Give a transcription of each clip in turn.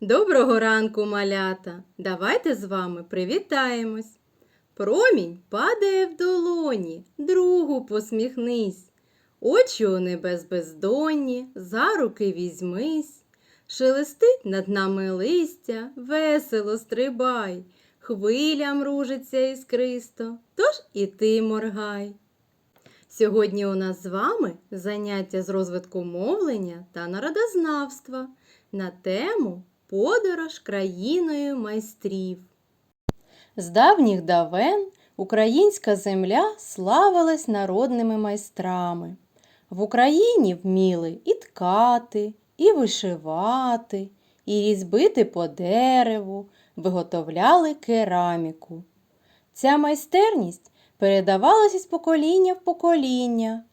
Доброго ранку, малята! Давайте з вами привітаємось. Промінь падає в долоні, другу посміхнись. Очі у небес бездонні, за руки візьмись. Шелестить над нами листя, весело стрибай, хвилям ружиться іскристо, тож і ти моргай. Сьогодні у нас з вами заняття з розвитку мовлення та народознавства на тему Подорож країною майстрів. З давніх давен українська земля славилась народними майстрами. В Україні вміли і ткати, і вишивати, і різьбити по дереву, виготовляли кераміку. Ця майстерність передавалася з покоління в покоління.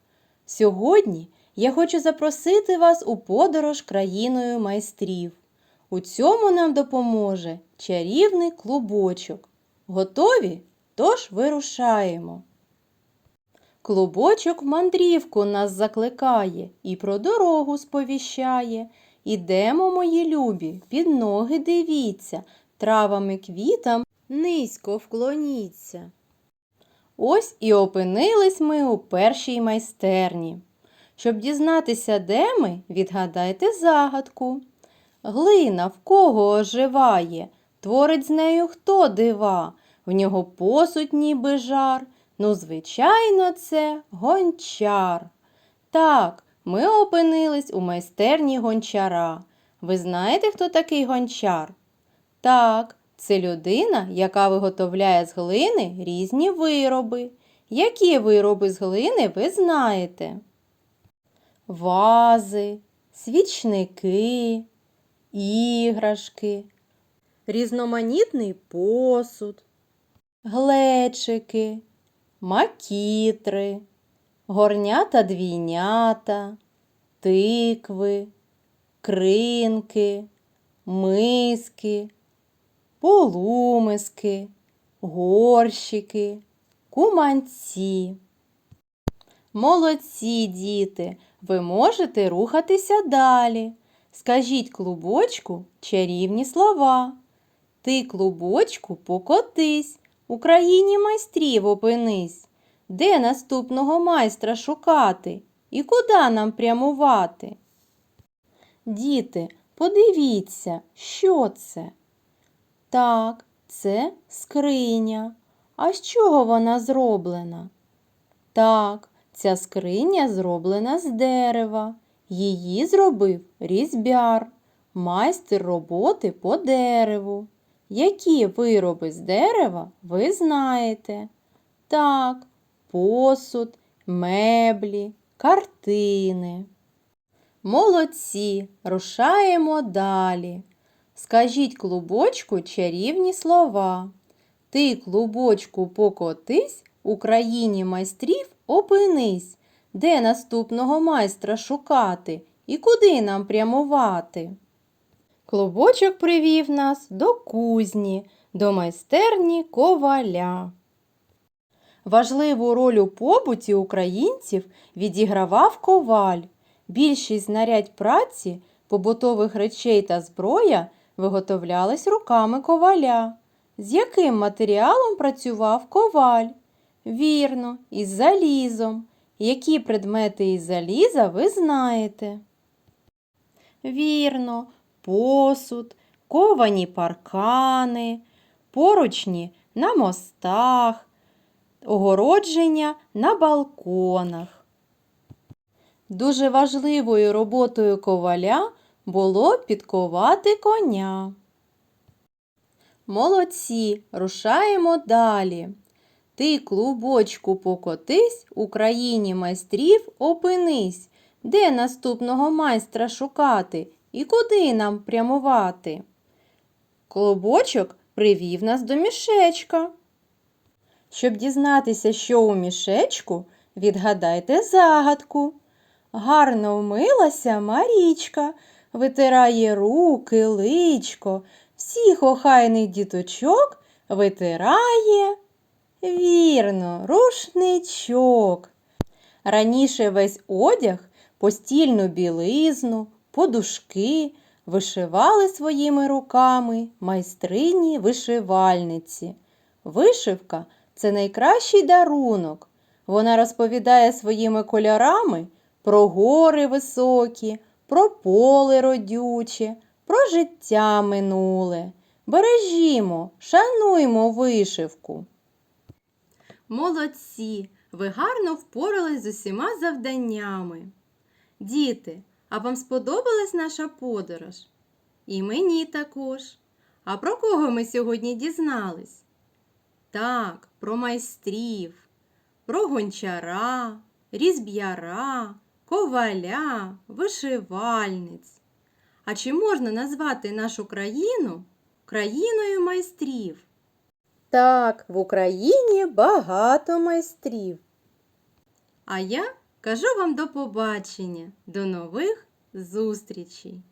Сьогодні я хочу запросити вас у подорож країною майстрів. У цьому нам допоможе чарівний клубочок. Готові? Тож вирушаємо. Клубочок в мандрівку нас закликає і про дорогу сповіщає. Ідемо, мої любі, під ноги дивіться, травами квітам низько вклоніться. Ось і опинились ми у першій майстерні. Щоб дізнатися, де ми, відгадайте загадку. Глина в кого оживає, творить з нею хто дива, в нього посуть ніби жар. Ну, звичайно, це гончар. Так, ми опинились у майстерні гончара. Ви знаєте, хто такий гончар? Так, це людина, яка виготовляє з глини різні вироби. Які вироби з глини ви знаєте? Вази, свічники, іграшки, різноманітний посуд, глечики, макітри, горнята двійнята, тикви, кринки, миски, полумиски, горщики, куманці. Молодці, діти, ви можете рухатися далі. Скажіть клубочку чарівні слова. Ти, клубочку, покотись, у країні майстрів опинись. Де наступного майстра шукати і куди нам прямувати? Діти, подивіться, що це? Так, це скриня. А з чого вона зроблена? Так, ця скриня зроблена з дерева. Її зробив різьбяр, майстер роботи по дереву. Які вироби з дерева ви знаєте? Так, посуд, меблі, картини. Молодці, рушаємо далі. Скажіть клубочку чарівні слова. Ти, клубочку, покотись, у країні майстрів опинись. Де наступного майстра шукати і куди нам прямувати? Клубочок привів нас до кузні, до майстерні коваля. Важливу роль у побуті українців відігравав коваль. Більшість знарядь праці, побутових речей та зброя виготовлялись руками коваля. З яким матеріалом працював коваль? Вірно, із залізом. Які предмети із заліза ви знаєте? Вірно, посуд, ковані паркани, поручні на мостах, огородження на балконах. Дуже важливою роботою коваля було підковати коня. Молодці, рушаємо далі. Ти, клубочку, покотись, у країні майстрів опинись, де наступного майстра шукати і куди нам прямувати. Клубочок привів нас до мішечка. Щоб дізнатися, що у мішечку, відгадайте загадку. Гарно вмилася Марічка, витирає руки, личко, всіх охайних діточок витирає. Вірно, рушничок. Раніше весь одяг, постільну білизну, подушки, вишивали своїми руками майстрині вишивальниці. Вишивка це найкращий дарунок. Вона розповідає своїми кольорами про гори високі, про поле родюче, про життя минуле. Бережімо, шануймо вишивку. Молодці! Ви гарно впорались з усіма завданнями. Діти, а вам сподобалась наша подорож? І мені також. А про кого ми сьогодні дізнались? Так, про майстрів, про гончара, різб'яра, коваля, вишивальниць. А чи можна назвати нашу країну країною майстрів? Так, в Україні багато майстрів. А я кажу вам до побачення, до нових зустрічей!